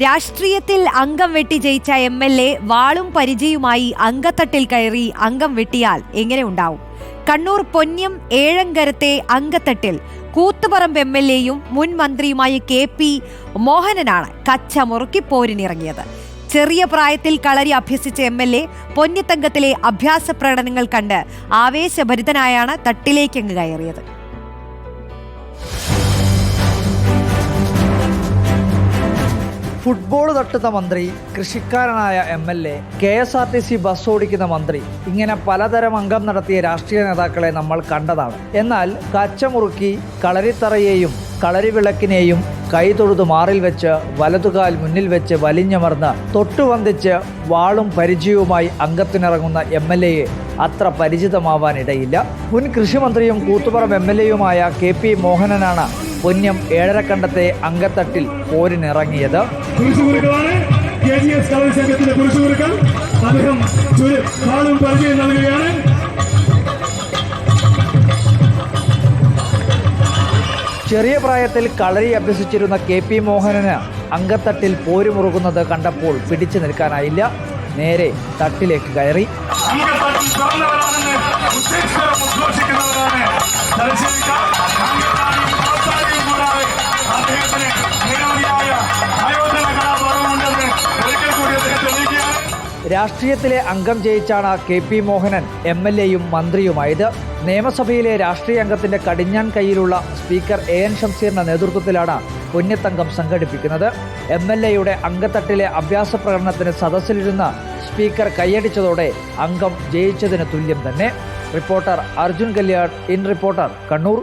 രാഷ്ട്രീയത്തിൽ അംഗം വെട്ടി ജയിച്ച എം എൽ എ വാളും പരിചയുമായി അങ്കത്തട്ടിൽ കയറി അംഗം വെട്ടിയാൽ എങ്ങനെ ഉണ്ടാവും? കണ്ണൂർ പൊന്നം ഏഴങ്കരത്തെ അങ്കത്തട്ടിൽ കൂത്തുപറമ്പ് എം എൽ എയും മുൻ മന്ത്രിയുമായ കെ പി മോഹനനാണ് കച്ച മുറുക്കി പോരിനിറങ്ങിയത്. ചെറിയ പ്രായത്തിൽ കളരി അഭ്യസിച്ച എം എൽ എ പൊന്നിത്തങ്കത്തിലെ അഭ്യാസ പ്രകടനങ്ങൾ കണ്ട് ആവേശഭരിതനായാണ് തട്ടിലേക്കങ്ങ് കയറിയത്. ഫുട്ബോൾ തട്ടുന്ന മന്ത്രി കൃഷിക്കാരനായ M L A K S R T C bus ഓടിക്കുന്ന മന്ത്രി ഇങ്ങനെ പലതരം അംഗം നടത്തിയ രാഷ്ട്രീയ നേതാക്കളെ നമ്മൾ കണ്ടതാണ്. എന്നാൽ കച്ചമുറുക്കി കളരിത്തറയെയും കളരിവിളക്കിനെയും കൈതൊഴുതു മാറിൽ വെച്ച് വലതുകാൽ മുന്നിൽ വെച്ച് വലിഞ്ഞമർന്ന് തൊട്ടുവന്തിച്ച് വാളും പരിചയവുമായി അംഗത്തിനിറങ്ങുന്ന എം എൽ എയെ അത്ര പരിചിതമാവാനിടയില്ല. മുൻ കൃഷിമന്ത്രിയും കൂത്തുപറം എം എൽ എയുമായ കെ പി മോഹനനാണ് പൊന്നം ഏഴരക്കണ്ടത്തെ അങ്കത്തട്ടിൽ പോരിനിറങ്ങിയത്. കുരിശുകുറുക്കമാണ് കെ ജി എസ് കളരി സംഘത്തിന്റെ കുരിശുകുറുക്കൻ അദ്ദേഹം ചുരു കാളും പരിചയം നൽകുകയാണ്. ചെറിയ പ്രായത്തിൽ കളരി അഭ്യസിച്ചിരുന്ന കെ പി മോഹനന് അങ്കത്തട്ടിൽ പോരുമുറുകുന്നത് കണ്ടപ്പോൾ പിടിച്ചു നിൽക്കാനായില്ല. നേരെ തട്ടിലേക്ക് കയറി. അംഗത്തട്ടിൽ രാഷ്ട്രീയത്തിലെ അംഗം ജയിച്ചാണ് K P Mohanan M L എയും മന്ത്രിയുമായത്. നിയമസഭയിലെ രാഷ്ട്രീയ അംഗത്തിന്റെ കടിഞ്ഞാൻ കൈയിലുള്ള സ്പീക്കർ എ എൻ ഷംസീറിന്റെ നേതൃത്വത്തിലാണ് പുണ്യത്തങ്കം സംഘടിപ്പിക്കുന്നത്. എം എൽ എയുടെ അംഗത്തട്ടിലെ അഭ്യാസ പ്രകടനത്തിന് സദസ്സിലിരുന്ന സ്പീക്കർ കൈയടിച്ചതോടെ അംഗം ജയിച്ചതിന് തുല്യം തന്നെ. Reporter Arjun Kalyan in reporter Kannur.